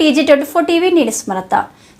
TG twenty four TV నేను స్మరత.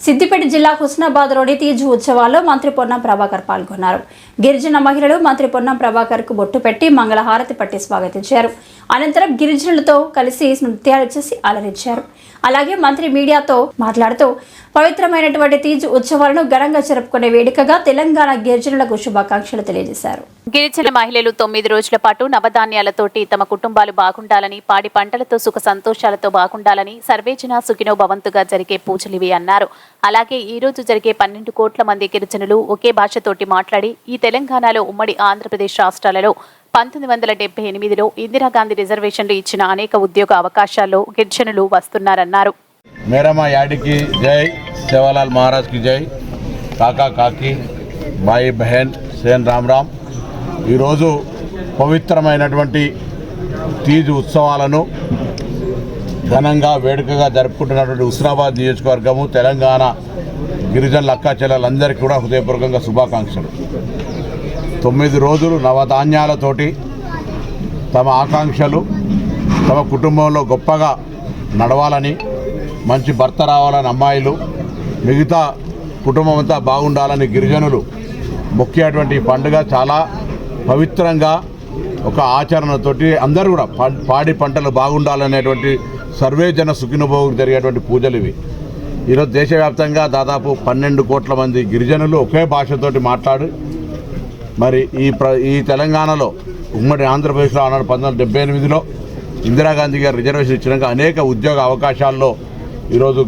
సిద్దిపేట జిల్లా హుస్నాబాద్లోని తీజు ఉత్సవాల్లో మంత్రి పొన్నం ప్రభాకర్ పాల్గొన్నారు. గిరిజన మహిళలు మంత్రి పొన్నం ప్రభాకర్కు బొట్టు పెట్టి మంగళహారతి పట్టి స్వాగతించారు. అనంతరం గిరిజనులతో కలిసి నృత్యాలు చేసి అలరించారు. అలాగే మంత్రి మీడియాతో మాట్లాడుతూ పవిత్రమైనటువంటి తీజు ఉత్సవాలను ఘనంగా జరుపుకునే వేడుకగా తెలంగాణ గిరిజనులకు శుభాకాంక్షలు తెలియజేశారు. గిరిజన మహిళలు తొమ్మిది రోజుల పాటు నవధాన్యాలతోటి తమ కుటుంబాలు బాగుండాలని పాడి పంటలతో సుఖ సంతోషాలతో బాగుండాలని సర్వేజన సుఖినో భవంతుగా జరిగే పూజలివి అన్నారు. అలాగే ఈ రోజు జరిగే పన్నెండు కోట్ల మంది గిరిజనులు ఒకే భాషతోటి మాట్లాడి ఈ తెలంగాణలో ఉమ్మడి ఆంధ్రప్రదేశ్ రాష్ట్రాలలో పంతొమ్మిది వందల డెబ్బై ఎనిమిదిలో ఇందిరాగాంధీ రిజర్వేషన్లు ఇచ్చిన అనేక ఉద్యోగ అవకాశాల్లో గిరిజనులు వస్తున్నారన్నారు. యాడికి జై సేవాలాల్ జై కాకా కాకి బహన్ సేన్ రామ్ రామ్ ఈరోజు పవిత్రమైనటువంటి తీజ్ ఉత్సవాలను ఘనంగా వేడుకగా జరుపుకుంటున్నటువంటి హుస్నాబాద్ నియోజకవర్గము తెలంగాణ గిరిజనుల అక్కా చెల్లెలందరికీ కూడా హృదయపూర్వకంగా శుభాకాంక్షలు. తొమ్మిది రోజులు నవధాన్యాలతోటి తమ ఆకాంక్షలు తమ కుటుంబంలో గొప్పగా నడవాలని మంచి భర్త రావాలని అమ్మాయిలు మిగతా కుటుంబం అంతా బాగుండాలని గిరిజనులు మొక్కేటువంటి పండుగ చాలా పవిత్రంగా ఒక ఆచరణతోటి అందరూ కూడా పాడి పంటలు బాగుండాలనేటువంటి సర్వే జన సుఖినభోగు జరిగేటువంటి పూజలు ఇవి. ఈరోజు దేశవ్యాప్తంగా దాదాపు పన్నెండు కోట్ల మంది గిరిజనులు ఒకే భాషతోటి మాట్లాడు మరి ఈ ప్ర ఈ తెలంగాణలో ఉమ్మడి ఆంధ్రప్రదేశ్లో ఆనాడు పంతొమ్మిది వందల డెబ్బై ఎనిమిదిలో ఇందిరాగాంధీ గారు రిజర్వేషన్ ఇచ్చినాక అనేక ఉద్యోగ అవకాశాల్లో ఈరోజు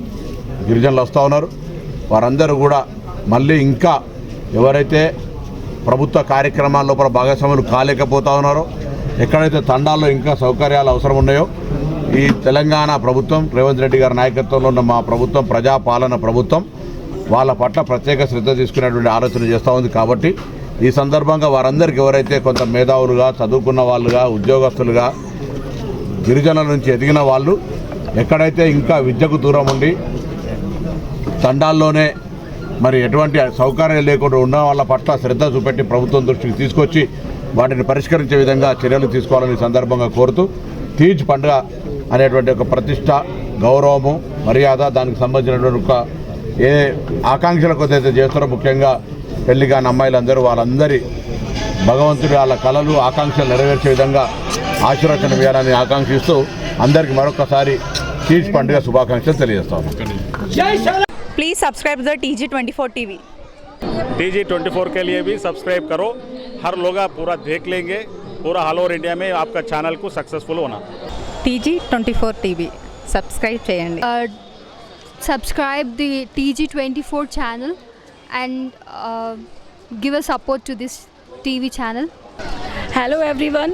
గిరిజనులు వస్తూ ఉన్నారు. వారందరూ కూడా మళ్ళీ ఇంకా ఎవరైతే ప్రభుత్వ కార్యక్రమాల లోపల భాగస్వాములు కాలేకపోతా ఉన్నారో ఎక్కడైతే తండాల్లో ఇంకా సౌకర్యాలు అవసరం ఉన్నాయో ఈ తెలంగాణ ప్రభుత్వం రేవంత్ రెడ్డి గారి నాయకత్వంలో ఉన్న మా ప్రభుత్వం ప్రజాపాలన ప్రభుత్వం వాళ్ళ పట్ల ప్రత్యేక శ్రద్ధ తీసుకునేటువంటి ఆలోచన చేస్తూ ఉంది కాబట్టి ఈ సందర్భంగా వారందరికీ ఎవరైతే కొంత మేధావులుగా చదువుకున్న వాళ్ళుగా ఉద్యోగస్తులుగా గిరిజనుల నుంచి ఎదిగిన వాళ్ళు ఎక్కడైతే ఇంకా విద్యకు దూరం ఉండి తండాల్లోనే మరి ఎటువంటి సౌకర్యం లేకుండా ఉన్న వాళ్ళ పట్ల శ్రద్ధ చూపెట్టి ప్రభుత్వం దృష్టికి తీసుకొచ్చి వాటిని పరిష్కరించే విధంగా చర్యలు తీసుకోవాలని సందర్భంగా కోరుతూ తీజ్ పండుగ అనేటువంటి ఒక ప్రతిష్ట గౌరవము మర్యాద దానికి సంబంధించినటువంటి ఒక ఏ ఆకాంక్షల కొద్దైతే చేస్తారో ముఖ్యంగా పెళ్ళి కాని అమ్మాయిలందరూ వాళ్ళందరి భగవంతుడి వాళ్ళ కళలు ఆకాంక్షలు నెరవేర్చే విధంగా ఆశీర్వచనం ఇవ్వాలని ఆకాంక్షిస్తూ అందరికీ మరొకసారి తీజ్ పండుగ శుభాకాంక్షలు తెలియజేస్తాము. Please subscribe the T G twenty four T V T G twenty four के लिए भी सब्सक्राइब करो हर लोग आप पूरा देख लेंगे पूरा ऑल ओवर इंडिया में आपका चैनल को सक्सेसफुल होना T G twenty four TV subscribe చేయండి uh, subscribe the TG24 channel and uh, give a support to this TV channel. Hello everyone,